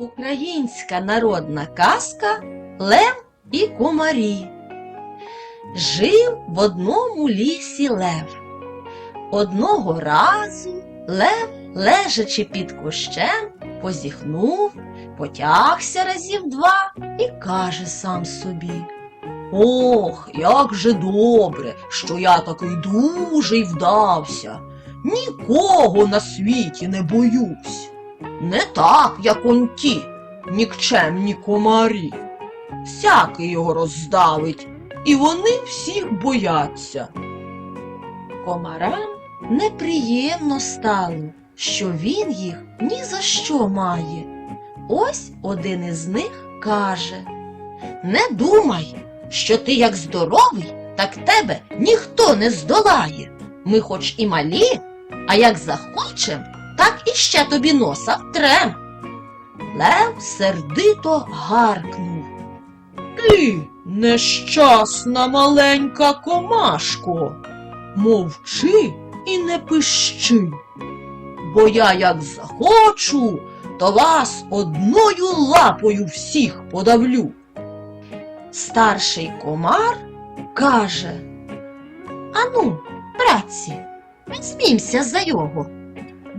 Українська народна казка Лев і комарі. Жив в одному лісі лев. Одного разу лев, лежачи під кущем, позіхнув, потягся разів два і каже сам собі. Ох, як же добре, що я такий дужий вдався. Нікого на світі не боюсь. Не так, як он ті, нікчемні комарі. Всякий його роздавить, і вони всіх бояться. Комарам неприємно стало, що він їх ні за що має. Ось один із них каже Не думай, що ти як здоровий, так тебе ніхто не здолає. Ми хоч і малі, а як захочем, так і ще тобі носа втрем. Лев сердито гаркнув. Ти, нещасна маленька комашко, мовчи і не пищи. Бо я як захочу, то вас одною лапою всіх подавлю. Старший комар каже Ану, братці, візьмімся за його.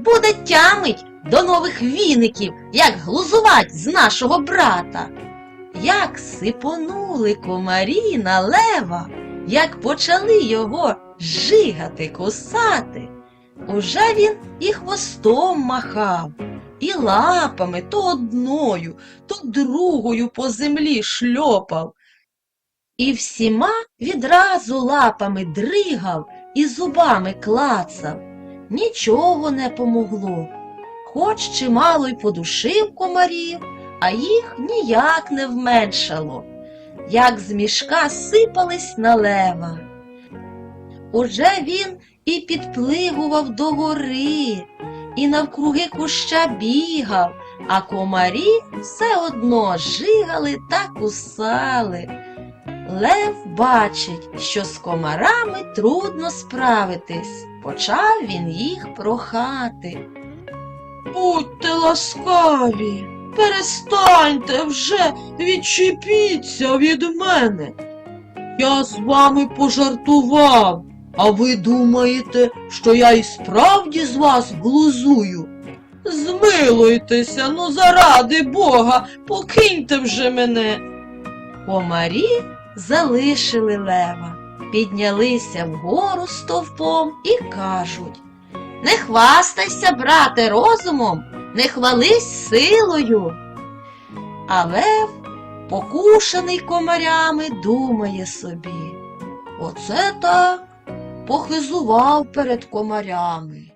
Буде тямить до нових віників, як глузувать з нашого брата. Як сипонули комарі на лева, як почали його жигати, кусати. Уже він і хвостом махав, і лапами то одною, то другою по землі шльопав. І всіма відразу лапами дригав і зубами клацав. Нічого не помогло. Хоч чимало й подушив комарів, а їх ніяк не вменшало, як з мішка сипались на лева. Уже він і підпливував до гори, і навкруги куща бігав, а комарі все одно жигали та кусали. Лев бачить, що з комарами трудно справитись. Почав він їх прохати. Будьте ласкаві, перестаньте вже, відчепіться від мене. Я з вами пожартував, а ви думаєте, що я і справді з вас глузую? Змилуйтеся, ну заради Бога, покиньте вже мене. Комарі залишили лева, піднялися вгору стовпом і кажуть Не хвастайся, брате, розумом, не хвались силою. А лев, покушаний комарями, думає собі Оце так похизував перед комарями.